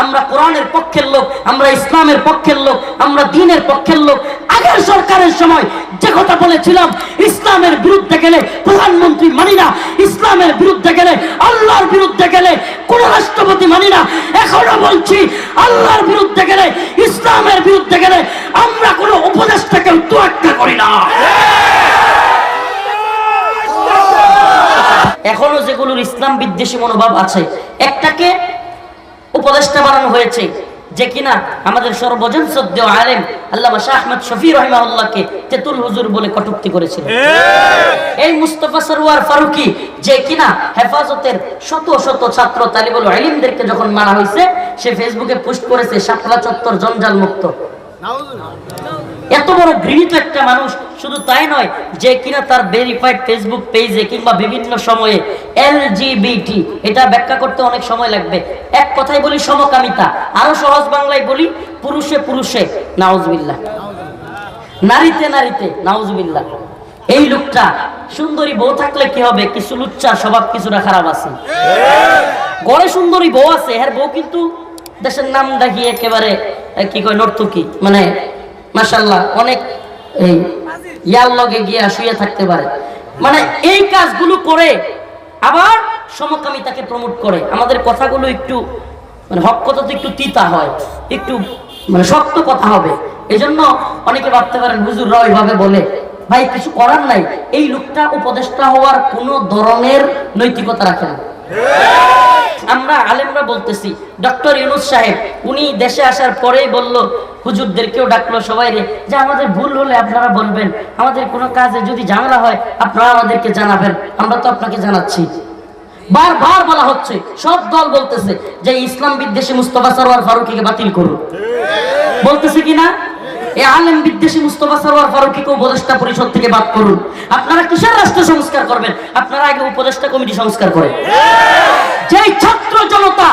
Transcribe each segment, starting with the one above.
আমরা কোরআনের পক্ষের লোক, আমরা ইসলামের পক্ষের লোক, আমরা দিনের পক্ষের লোক, আগের সরকারের সময় যে কথা বলেছিলাম, ইসলামের বিরুদ্ধে গেলে প্রধানমন্ত্রী মানি না, ইসলামের বিরুদ্ধে গেলে আল্লাহর বিরুদ্ধে গেলে কোন রাষ্ট্রপতি মানি না। এখনও বলছি, আল্লাহর বিরুদ্ধে গেলে, ইসলামের বিরুদ্ধে গেলে আমরা কোনো উপদেষ্টাকে তোয়াক্কা করি না। এখনও যেগুলোর ইসলাম বিদ্বেষী মনোভাব আছে, একটাকে উপদেষ্টা বানানো হয়েছে যে কিনা আমাদের সর্বজন সদ্য আলেম আল্লামা শাহ আহমদ শফি রহমাউল্লাহকে তেতুল হুজুর বলে কটুক্তি করেছিল এই মুস্তফা সরওয়ার ফারুকি যে কিনা হেফাজতের শত শত ছাত্র তালিবুল আলিমদেরকে যখন মারা হয়েছে সে ফেসবুকে পোস্ট করেছে সাতলা চত্বর জঞ্জাল মুক্ত এত বড় ঘৃণিত একটা মানুষ, শুধু তাই নয় যে কিনা তার ভেরিফাইড ফেসবুক পেজে কিংবা বিভিন্ন সময়ে এলজিবিটি এটা ব্যাখ্যা করতে অনেক সময় লাগবে। এক কথাই বলি সমকামিতা, আরও সহজ বাংলায় বলি পুরুষে পুরুষে, নাউজবিল্লাহ। নারীতে নারীতে, নাউজবিল্লাহ। এই লোকটা সুন্দরী বউ থাকলে কি হবে? কিছু লুচ্চা, স্বভাব কিছুটা খারাপ আছে। গড়ে সুন্দরী বউ আছে হ্যাঁ বউ কিন্তু দেশের নাম ডাকি একেবারে কি কয়, নর্তকী মানে মাসাল্লাহ অনেক এই ইয়ার লগে গিয়ে শুয়ে থাকতে পারে। মানে এই কাজগুলো করে আবার সমকামিতাকে প্রমোট করে। আমাদের কথাগুলো একটু মানে হক কথা তো একটু তিতা হয়, একটু মানে শক্ত কথা হবে। এজন্য অনেকে ভাবতে পারেন হুজুররা ওইভাবে বলে। ভাই, কিছু করার নাই। এই লোকটা উপদেষ্টা হওয়ার কোনো ধরনের নৈতিকতা রাখে না। আমরা আলেমরা বলতেছি, ডক্টর ইউনুস সাহেব, উনি দেশে আসার পরেই বলল, হুজুরদেরকেও ডাকলো সবাই রে, যে আমাদের ভুল হলে আপনারা বলবেন, আমাদের কোনো কাজে যদি ঝামেলা হয়, আপনারা আমাদেরকে জানাবেন, আমরা তো আপনাকে জানাচ্ছি। বারবার বলা হচ্ছে, সব দল বলতেছে যে ইসলাম বিদ্বেষী মুস্তফা সরোয়ার ফারুকিকে বাতিল করুন। বলতেছে কিনা এই আলেম বিদ্বেষী মুস্তফা সরোয়ার ফারুকিকে উপদেষ্টা পরিষদ থেকে বাদ করুন আপনারা কিসের রাষ্ট্র সংস্কার করবেন? আপনারা আগে উপদেষ্টা কমিটি সংস্কার করেন যেই ছাত্র জনতা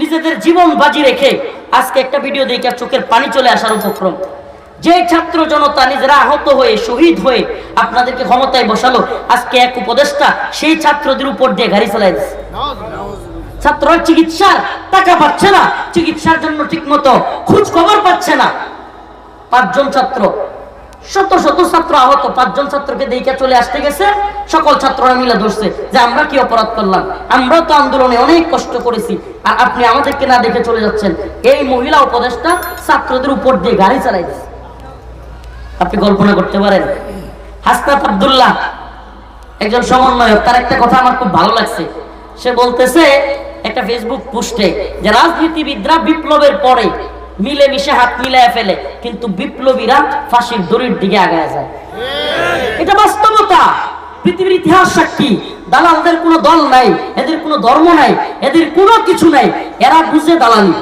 নিজেদের জীবন বাজি রেখে আজকে একটা ভিডিও দেখে চোখের পানি চলে আসার উপক্রম। যে ছাত্র জনতা নিজেরা আহত হয়ে, শহীদ হয়ে আপনাদেরকে ক্ষমতায় বসালো, আজকে এক উপদেষ্টা সেই ছাত্রদের উপর দিয়ে গাড়ি চালাই দিচ্ছে ছাত্ররা চিকিৎসার টাকা পাচ্ছে না, চিকিৎসার জন্য ঠিক মতো খোঁজ খবর পাচ্ছে না। পাঁচজন ছাত্র। শত শত ছাত্র আহত, পাঁচজন ছাত্রকে দেখে চলে আসতে গেছে। সকল ছাত্ররা মিলে ধরছে যে আমরা কি অপরাধ করলাম? আমরাও তো আন্দোলনে অনেক কষ্ট করেছি। আর আপনি আমাদেরকে না দেখে চলে যাচ্ছেন। এই মহিলা উপদেষ্টা ছাত্রদের উপর দিয়ে গাড়ি চালাই আপনি কল্পনা করতে পারেন? হাসনাত আব্দুল্লাহ, একজন সমন্বয়ক, তার একটা কথা আমার খুব ভালো লাগছে। সে বলতেছে একটা ফেসবুক পোস্টে যে, রাজনীতিবিদরা বিপ্লবের পরে মিলে মিশে হাত মিলায় ফেলে, কিন্তু বিপ্লবীরা ফাঁসির দড়ির দিকে আগায় যায়। এটা বাস্তবতা। পৃথিবীর ইতিহাস সাক্ষী। দালালদের কোনো দল নাই, এদের কোনো ধর্ম নাই, এদের কোনো কিছু নাই। এরা বুঝে দালালি।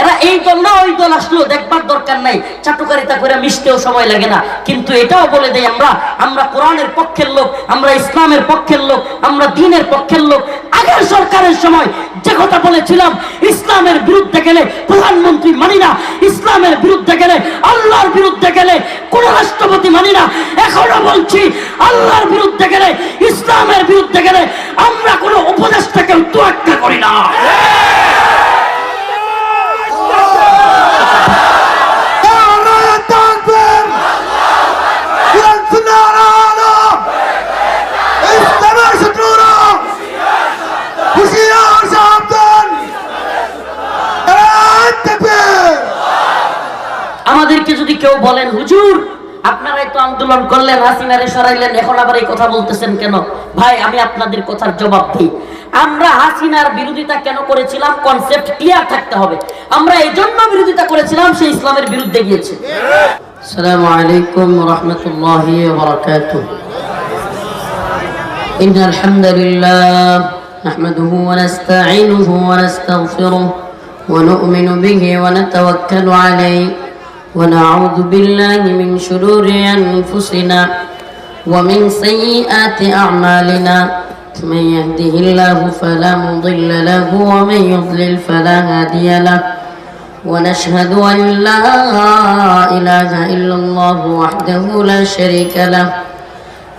এরা এই দল না, ওই দল আসলো দেখবার দরকার নাই। চাটুকারিতা করে মিশতেও সময় লাগে না। কিন্তু এটাও বলে দেই আমরা আমরা কোরআনের পক্ষের লোক, আমরা ইসলামের পক্ষের লোক, আমরা দিনের পক্ষের লোক। আগের সরকারের সময় যে কথা বলেছিলাম, ইসলামের বিরুদ্ধে গেলে প্রধানমন্ত্রী মানি না, ইসলামের বিরুদ্ধে গেলে আল্লাহর বিরুদ্ধে গেলে কোন রাষ্ট্রপতি মানি না। এখনও বলছি, আল্লাহর বিরুদ্ধে গেলে, ইসলামের বিরুদ্ধে গেলে আমরা কোনো উপদেষ্টাকে তোয়াক্কা করি না নারায়ে তাকবীর! ইয়ানসুনা আলা! ইসলামের শত্রুরা! হুঁশিয়ার সাবধান! নারায়ে তাকবীর! আমাদেরকে যদি কেউ বলেন হুজুর আপনারাই তো আন্দোলন করলেন হাসিনারে সরাইলেন এখন আবার এই কথা বলতেছেন কেন ভাই আমি আপনাদের কথার জবাব দিই আমরা হাসিনার বিরোধিতা কেন করেছিলাম কনসেপ্ট ক্লিয়ার থাকতে হবে আমরা এই জন্য বিরোধিতা করেছিলাম সে ইসলামের বিরুদ্ধে গিয়েছে আসসালামু আলাইকুম রহমতুল্লাহি বারাকাতুহ إن الحمد لله نحمده ونستعينه ونستغفره ونؤمن به ونتوكل عليه ونعوذ بالله من شرور أنفسنا ومن سيئات أعمالنا. من يهده الله فلا مضل له ومن يضلل فلا هادي له. ونشهد أن لا إله إلا الله وحده لا شريك له.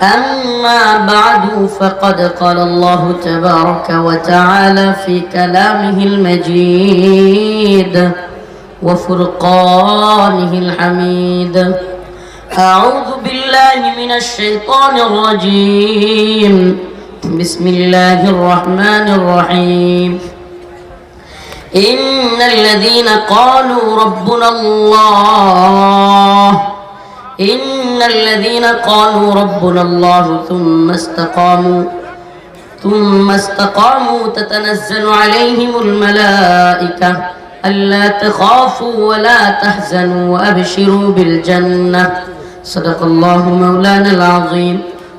أما بعد فقد قال الله تبارك وتعالى في كلامه المجيد. وفرقانه الحميد. أعوذ بالله من الشيطان الرجيم. بسم الله الرحمن الرحيم. إن الذين قالوا ربنا الله إن الذين قالوا ربنا الله ثم استقاموا ثم استقاموا تتنزل عليهم الملائكة. ألا تخافوا ولا تحزنوا وأبشروا بالجنة صدق الله مولانا العظيم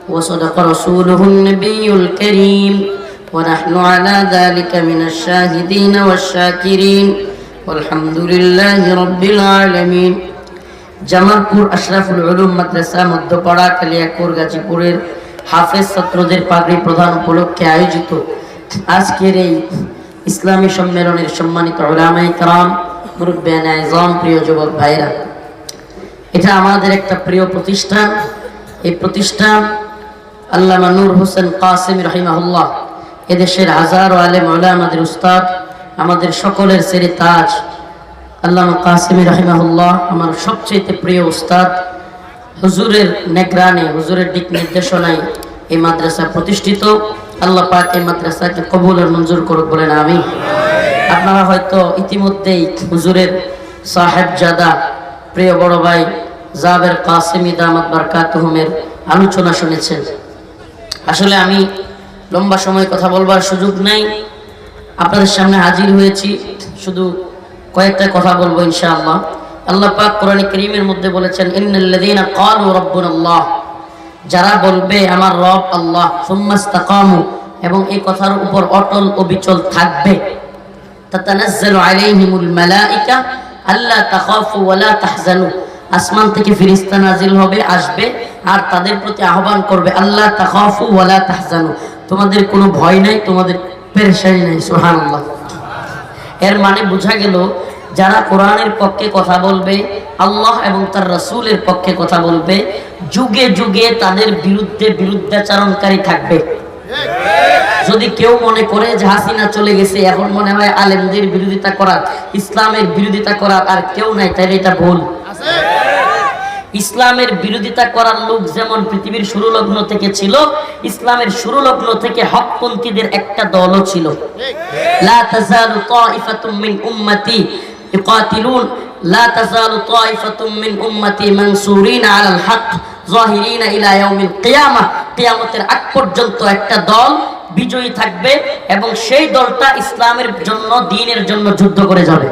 وصدق رسوله النبي الكريم ونحن على ذلك من الشاهدين والشاكرين والحمد لله رب العالمين জামালপুর আশরাফুল উলুম মাদ্রাসা মধ্যপাড়া কালিয়াকুর গাজীপুরের হাফেজ ছাত্রদের পাগড়ি প্রধান উপলক্ষে আয়োজিত আজকের এই ইসলামী সম্মেলনের সম্মানিত ওলামাই কালাম মুরব্বান প্রিয় যুবক ভাইরা এটা আমাদের একটা প্রিয় প্রতিষ্ঠান। এই প্রতিষ্ঠান আল্লামা নূর হোসেন কাসিম রহিমাহুল্লাহ, এদেশের হাজারো আলেম আমাদের উস্তাদ, আমাদের সকলের সেরে তাজ আল্লামা কাসিমি রহিমাহুল্লাহ আমার সবচেয়ে প্রিয় উস্তাদ। হুজুরের নেগ্রানে, হুজুরের দিক নির্দেশনায় এই মাদ্রাসা প্রতিষ্ঠিত। আল্লাহ পাক এই মাদ্রাসাকে কবুল আর মঞ্জুর করুক বলেন আমি আপনারা হয়তো ইতিমধ্যেই হুজুরের সাহেব জাদা প্রিয় বড় ভাই জাবের কাসিমি দামাত বারকাতুহুমের আলোচনা শুনেছেন। আসলে আমি লম্বা সময় কথা বলবার সুযোগ নাই। আপনাদের সামনে হাজির হয়েছি, শুধু কয়েকটা কথা বলব ইনশাআল্লাহ। আল্লাহ পাক কোরআন করিমের মধ্যে বলেছেন, ইন্নাল্লাযীনা ক্বালু রাব্বুনাল্লাহ। যারা বলবে, আমার রব আল্লাহ সুম্মাস্তাকামু এবং এই কথার উপর অটল অবিচল থাকবে। তাতানাজ্জালু আলাইহিমুল মালাইকা, আল্লা তাখাফু ওয়ালা তাহজানু আসমান থেকে ফিরিস্তা নাজিল হবে, আসবে, আর তাদের প্রতি আহ্বান করবে আল্লাহ তাখাফু ওয়ালা তাহজানু তোমাদের কোনো ভয় নাই, তোমাদের পেরেশানি নাই, সুবহানাল্লাহ। এর মানে বোঝা গেল যারা কোরআনের পক্ষে কথা বলবে, আল্লাহ এবং তার রসুলের পক্ষে কথা বলবে, যুগে যুগে তাদের বিরুদ্ধে বিরুদ্ধাচারণকারী থাকবে। যদি কেউ মনে করে যে হাসিনা চলে গেছে, এখন মনে হয় আলেমদের বিরোধিতা করার, ইসলামের বিরোধিতা করার আর কেউ নাই তাহলে এটা ভুল। ইসলামের বিরোধিতা করার লোক যেমন পৃথিবীর শুরু লগ্ন থেকে ছিল, ইসলামের শুরু লগ্ন থেকে হকপন্থীদের একটা দলও ছিল। ইকাতিলুন লা তাজালু তাইফাতুম মিন উম্মতি মানসুরিন আলাল হক জাহিরিনা ইলা ইয়াউমিল কিয়ামাহ কিয়ামতের আগ পর্যন্ত একটা দল বিজয়ী থাকবে এবং সেই দলটা ইসলামের জন্য দ্বীনের জন্য যুদ্ধ করে যাবে।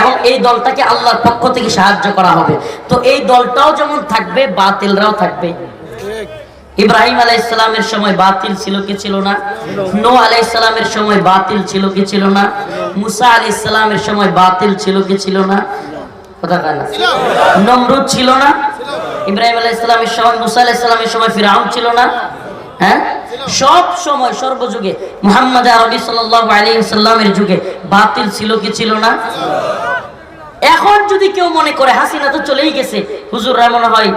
এবং এই দলটাকে আল্লাহর পক্ষ থেকে সাহায্য করা হবে। তো এই দলটাও যেমন থাকবে, বাতিলরাও থাকবে। ইব্রাহিম আলাইসালামের সময় বাতিল ছিল কি ছিল না? নো আলাইসালামের সময় বাতিল ছিল কি ছিল না? মুসা সময় বাতিল ছিল কি ছিল না? সময়, মুসা হ্যাঁ? সব সময়, সর্বযুগে যুগে বাতিল ছিল কি ছিল না? এখন যদি কেউ মনে করে, হাসিনা তো চলেই গেছে। হুজুররা মনে হয়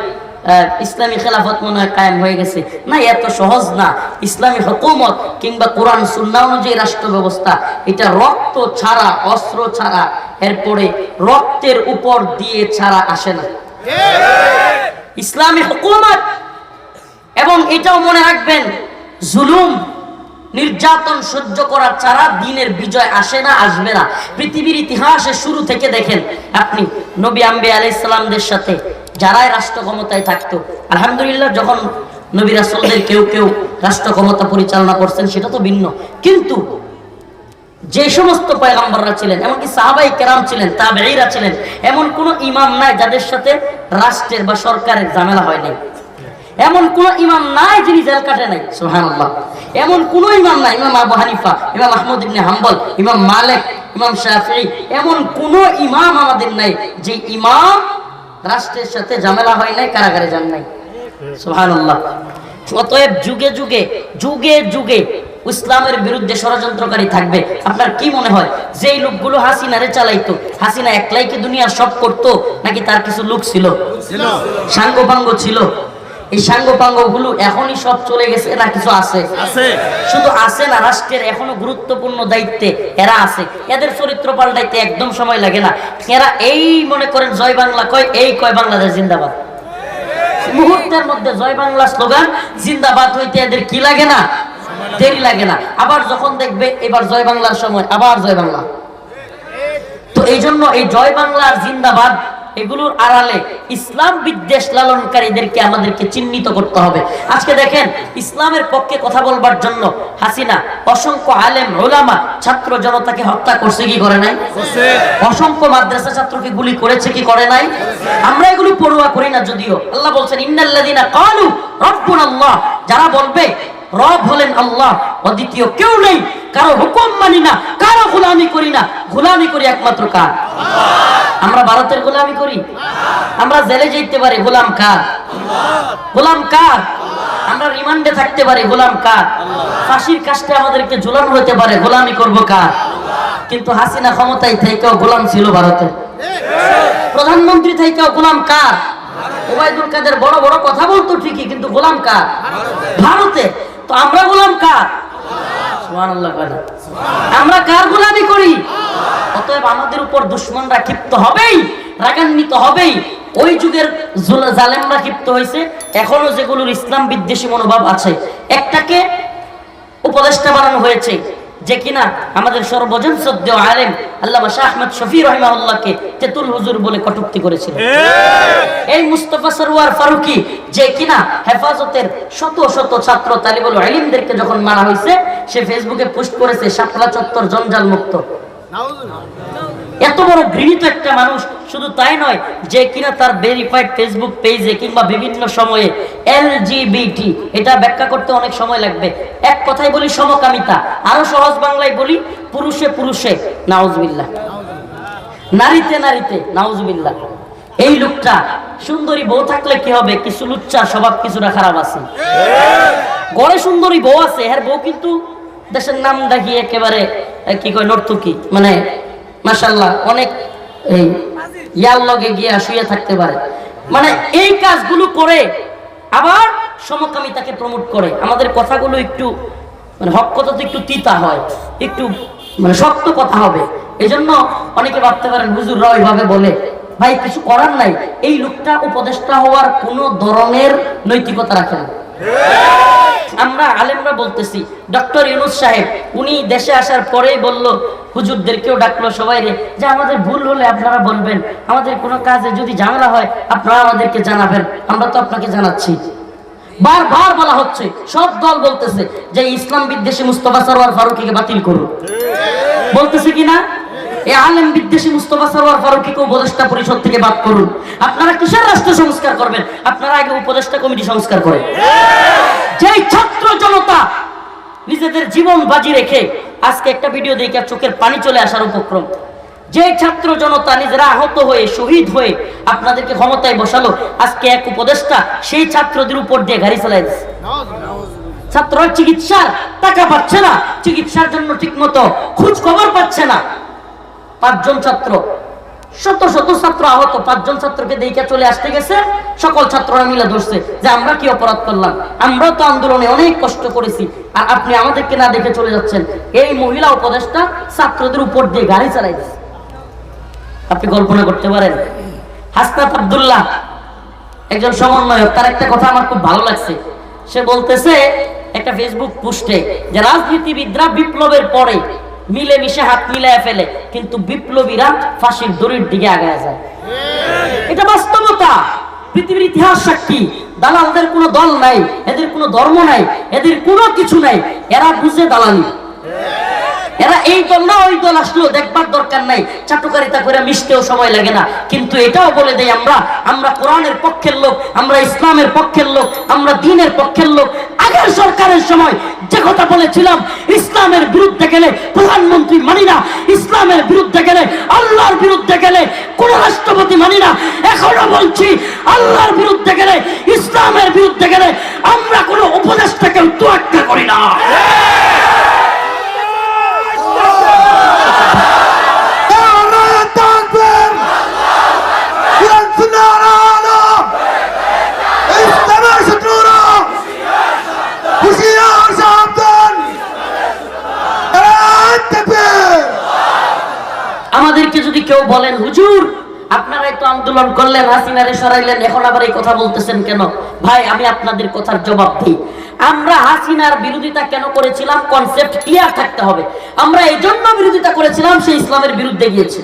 ইসলামী খেলাফত মনে হয় কায়েম হয়ে গেছে। না, এত সহজ না। ইসলামী হুকুমত কিংবা কোরআন, সুন্না অনুযায়ী রাষ্ট্র ব্যবস্থা এটা রক্ত ছাড়া, অস্ত্র ছাড়া, এরপরে রক্তের উপর দিয়ে ছাড়া আসে না। ইসলামী হুকুমত, এবং এটাও মনে রাখবেন, জুলুম, নির্যাতন সহ্য করার ছাড়া দিনের বিজয় আসে না, আসবে না। পৃথিবীর ইতিহাসে শুরু থেকে দেখেন, আপনি নবী আম্বে আলাইসালামদের সাথে যারাই রাষ্ট্র ক্ষমতায় থাকতো, আলহামদুলিল্লাহ যখন নবী রাসলদের কেউ কেউ রাষ্ট্র ক্ষমতা পরিচালনা করছেন, সেটা তো ভিন্ন। কিন্তু যে সমস্ত পয়গাম্বররা ছিলেন, এমনকি সাহাবাই কেরাম ছিলেন, তাবেঈরা ছিলেন, এমন কোন ইমাম নাই যাদের সাথে রাষ্ট্রের বা সরকারের ঝামেলা হয় নাই। এমন কোন ইমাম নাই যিনি জেল কাটে নাই, সুবহানাল্লাহ। এমন কোন ইমাম নাই, ইমাম আবু হানিফা, ইমাম আহমদ ইবনে হাম্বল, ইমাম মালিক, ইমাম শাফিঈ, এমন কোন ইমাম আমাদের নাই যে ইমাম রাষ্ট্রের সাথে ঝামেলা হয় নাই কারাগারে যান নাই। সুহানুল্লাহ অতএব যুগে যুগে যুগে যুগে ইসলামের বিরুদ্ধে ষড়যন্ত্রকারী থাকবে। আপনার কি মনে হয় যেই লোকগুলো হাসিনারে চালাইতো হাসিনা একলাই কি দুনিয়া সব করতো নাকি তার কিছু লোক ছিল। সাঙ্গপাঙ্গ ছিল। এই সাঙ্গ পাঙ্গগুলো এখনই সব চলে গেছে না কিছু আছে। আছে। শুধু আছে না রাষ্ট্রের এখনও গুরুত্বপূর্ণ দায়িত্বে এরা আছে। এদের চরিত্র পাল্টাইতে একদম সময় লাগে না। এরা এই মনে করেন জয় বাংলা কয় এই কয় বাংলাদেশ জিন্দাবাদ। মুহূর্তের মধ্যে জয় বাংলা স্লোগান জিন্দাবাদ হইতে এদের কি লাগে না? দেরি লাগে না। আবার যখন দেখবে এবার জয় বাংলার সময় আবার জয় বাংলা। তো এই জন্য এই জয় বাংলার জিন্দাবাদ এগুলোর আড়ালে ইসলাম বিদ্বেষ লালনকারীদেরকে আমাদেরকে চিহ্নিত করতে হবে। আজকে দেখেন ইসলামের পক্ষে কথা বলবার জন্য হাসিনা অসংখ্য আলেম ওলামা ছাত্র জনতাকে হত্যা করছে কি করে নাই? অসংখ্য মাদ্রাসা ছাত্রকে গুলি করেছে কি করে নাই? আমরা এগুলো পড়ুয়া করি না যদিও। আল্লাহ বলছেন ইন্নাল্লাযীনা ক্বালু রাব্বুনাল্লাহ যারা বলবে রব হলেন আল্লাহ অদ্বিতীয় কেউ নেই। কারও হুকুম মানি না, কারও গোলামি করি না। গোলামি করি একমাত্র কার? আমরা ভারতের গোলামি করি? আমরা জেলে যেতে পারি, গোলাম কার? গোলাম কার? আমরা রিমান্ডে থাকতে পারি, গোলাম কার? ফাঁসির কাস্টে আমাদেরকে ঝুলানো হতে পারে, গোলামি করব কার? কিন্তু হাসিনা ক্ষমতায় থেকেও গোলাম ছিল ভারতে। প্রধানমন্ত্রী থেকেও গোলাম কার? ওবায়দুল কাদের বড় বড় কথা বলতো ঠিকই, কিন্তু গোলাম কার? ভারতে। তো আমরা গোলাম কার? আমরা কার গোলামি করি। অতএব আমাদের উপর দুশ্মনরা ক্ষিপ্ত হবেই, রাগান্বিত হবেই। ওই যুগের জুল- জালেমরা ক্ষিপ্ত হয়েছে এখনও যেগুলোর ইসলাম বিদ্বেষী মনোভাব আছে। একটাকে উপদেষ্টা বানানো হয়েছে। যে কিনা আমাদের সর্বজন সদ্য আলেম আল্লামা শাহ আহমদ শফি রহিমাউল্লাহকে তেতুল হুজুর বলে কটুক্তি করেছিল এই মুস্তফা সরওয়ার ফারুকি যে কিনা হেফাজতের শত শত ছাত্র তালিবুল আলিমদেরকে যখন মারা হয়েছে সে ফেসবুকে পোস্ট করেছে শাপলা চত্বর জঞ্জাল মুক্ত এত বড় ঘৃণিত একটা মানুষ, শুধু তাই নয়, যে কিনা তার ভেরিফাইড ফেসবুক পেজে কিংবা বিভিন্ন সময়ে এলজিবিটি এটা ব্যাখ্যা করতে অনেক সময় লাগবে। এক কথায় বলি সমকামিতা, আরও সহজ বাংলায় বলি পুরুষে পুরুষে, নাউজবিল্লাহ। নারীতে নারীতে, নাউজবিল্লাহ। এই লোকটা সুন্দরী বউ থাকলে কি হবে? কিছু লুচ্চা স্বভাব, কিছুটা খারাপ আছে। গড়ে সুন্দরী বউ আছে হ্যাঁ বউ কিন্তু দেশের নাম ডাকি একেবারে কি কয়, নর্তুকি মানে মাসাল্লাহ অনেক এই ইয়ার লগে গিয়ে শুয়ে থাকতে পারে। মানে এই কাজগুলো করে আবার সমকামিতাকে প্রমোট করে। আমাদের কথাগুলো একটু মানে হক কথা তো একটু তিতা হয়, একটু মানে শক্ত কথা হবে। এই জন্য অনেকে ভাবতে পারেন, হুজুররা ওইভাবে বলে, ভাই, কিছু করার নাই। এই লোকটা, উপদেষ্টা হওয়ার কোনো ধরনের নৈতিকতা রাখে না। আমরা আলেমরা বলতেছি। ডক্টর ইউনুস সাহেব, উনি দেশে আসার পরেই বলল, হুজুরদেরকেও ডাকলো সবাই রে। যে আমাদের ভুল হলে আপনারা বলবেন, আমাদের কোনো কাজে যদি ঝামেলা হয়, আপনারা আমাদেরকে জানাবেন, আমরা তো আপনাকে জানাচ্ছি। বারবার বলা হচ্ছে, সব দল বলতেছে যে ইসলাম বিদ্বেষী মুস্তফা সরওয়ার ফারুকিকে বাতিল করুন। বলতেছে কি না? আলেম বিদ্বেষী মুস্তফা সরওয়ার ফারুকিকে উপদেষ্টা পরিষদ থেকে বাদ করুন আপনারা কিসের রাষ্ট্র সংস্কার করবেন? আপনারা আগে উপদেষ্টা কমিটি সংস্কার করেন। ছাত্র জনতা নিজেদের জীবন বাজি রেখে আজকে একটা ভিডিও চোখের পানি চলে আসার উপক্রম। যে ছাত্র জনতা নিজেরা আহত হয়ে, শহীদ হয়ে আপনাদেরকে ক্ষমতায় বসালো, আজকে এক উপদেষ্টা সেই ছাত্রদের উপর দিয়ে গাড়ি চালাই ছাত্ররা চিকিৎসার টাকা পাচ্ছে না, চিকিৎসার জন্য ঠিকমতো খোঁজ খবর পাচ্ছে না। পাঁচজন ছাত্র। শত শত ছাত্র আহত, পাঁচজন ছাত্রকে দেখে চলে আসতে গেছে। সকল ছাত্ররা মিলে ধরছে যে, আমরা কি অপরাধ করলাম? আমরাও তো আন্দোলনে অনেক কষ্ট করেছি। আর আপনি আমাদেরকে না দেখে চলে যাচ্ছেন। এই মহিলা উপদেষ্টা ছাত্রদের উপর দিয়ে গাড়ি চালাই আপনি কল্পনা করতে পারেন? হাসনাত আব্দুল্লাহ, একজন সমন্বয়ক, তার একটা কথা আমার খুব ভালো লাগছে। সে বলতেছে, একটা ফেসবুক পোস্টে যে, রাজনীতিবিদরা বিপ্লবের পরে মিলেমিশে হাত মিলায় ফেলে। কিন্তু বিপ্লবীরা ফাঁসির দড়ির দিকে আগায় যায়। এটা বাস্তবতা। পৃথিবীর ইতিহাস সাক্ষী। দালালদের কোনো দল নাই, এদের কোনো ধর্ম নাই, এদের কোনো কিছু নাই। এরা বুঝে দালালি। এরা এই দল না, ওই দল আসলেও দেখবার দরকার নাই। চাটুকারিতা করে মিশতেও সময় লাগে না। কিন্তু এটাও বলে দেই আমরা আমরা কোরআনের পক্ষের লোক, আমরা ইসলামের পক্ষের লোক, আমরা দিনের পক্ষের লোক। আগের সরকারের সময় যে কথা বলেছিলাম, ইসলামের বিরুদ্ধে গেলে প্রধানমন্ত্রী মানি না, ইসলামের বিরুদ্ধে গেলে আল্লাহর বিরুদ্ধে গেলে কোন রাষ্ট্রপতি মানি না। এখনও বলছি, আল্লাহর বিরুদ্ধে গেলে, ইসলামের বিরুদ্ধে গেলে আমরা কোনো উপদেষ্টাকে তোয়াক্কা করি না নারায়ে তাকবীর ইসলামের সাথে আমাদেরকে যদি কেউ বলেন, হুজুর, আপনারাই তো আন্দোলন করলেন, হাসিনারে সরাইলেন, এখন আবার এই কথা বলতেছেন কেন? ভাই, আমি আপনাদের কথার জবাব দিই। আমরা হাসিনার বিরোধিতা কেন করেছিলাম? কনসেপ্ট ক্লিয়ার থাকতে হবে। আমরা এই জন্য বিরোধিতা করেছিলাম, সে ইসলামের বিরুদ্ধে গিয়েছে।